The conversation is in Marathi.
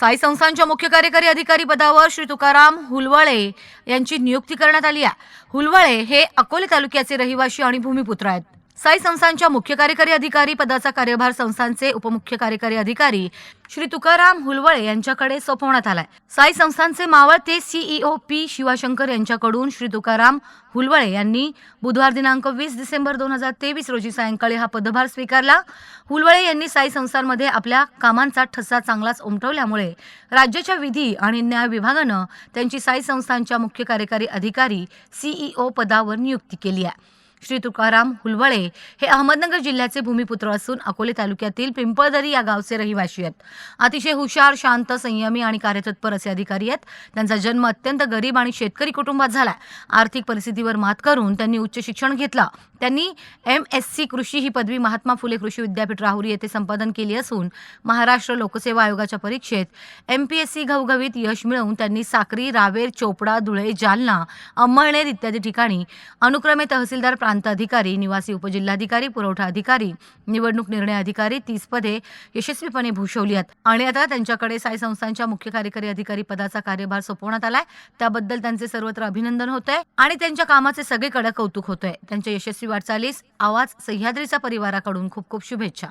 साई संस्थांच्या मुख्य कार्यकारी अधिकारी पदावर श्री तुकाराम हुलवळे यांची नियुक्ती करण्यात आली आहे. हुलवळे हे अकोले तालुक्याचे रहिवासी आणि भूमिपुत्र आहेत. साई संस्थांच्या मुख्य कार्यकारी अधिकारी पदाचा कार्यभार संस्थांचे उपमुख्य कार्यकारी अधिकारी श्री तुकाराम हुलवळे यांच्याकडे सोपवण्यात आलाय. साई संस्थांचे मावळते सीईओ पी शिवाशंकर यांच्याकडून श्री तुकाराम हुलवळे यांनी बुधवार दिनांक वीस डिसेंबर दोन हजार तेवीस रोजी सायंकाळी हा पदभार स्वीकारला. हुलवळे यांनी साई संस्थांमध्ये आपल्या कामांचा ठसा चांगलाच उमटवल्यामुळे राज्याच्या विधी आणि न्याय विभागानं त्यांची साई संस्थांच्या मुख्य कार्यकारी अधिकारी सीईओ पदावर नियुक्ती केली आहे. श्री तुकाराम हुलवळे हे अहमदनगर जिल्ह्याचे भूमिपुत्र असून अकोले तालुक्यातील पिंपळदरी या गावचे रहिवासी आहेत. अतिशय हुशार शांत संयमी आणि कार्यतत्पर असे अधिकारी आहेत. त्यांचा जन्म अत्यंत गरीब आणि शेतकरी कुटुंबात झाला आर्थिक परिस्थितीवर मात करून त्यांनी उच्च शिक्षण घेतलं. त्यांनी एम एस सी कृषी ही पदवी महात्मा फुले कृषी विद्यापीठ राहुरी येथे संपादन केली असून महाराष्ट्र लोकसेवा आयोगाच्या परीक्षेत एम पी एस सी घवघवीत यश मिळवून त्यांनी साक्री रावेर चोपडा धुळे जालना अंमळनेर इत्यादी ठिकाणी अनुक्रमे तहसीलदार प्रांत अधिकारी निवासी उपजिल्हाधिकारी पुरवठा अधिकारी निवडणूक निर्णय अधिकारी तीस पदे यशस्वीपणे भूषवली आहेत. आणि आता त्यांच्याकडे साई संस्थांच्या मुख्य कार्यकारी अधिकारी पदाचा कार्यभार सोपवण्यात आलाय. त्याबद्दल त्यांचे सर्वत्र अभिनंदन होत आहे आणि त्यांच्या कामाचे सगळीकडे कौतुक होत आहे त्यांच्या यशस्वी वाटचालीस आवाज सह्याद्रीचा परिवाराकडून खूप खूप शुभेच्छा.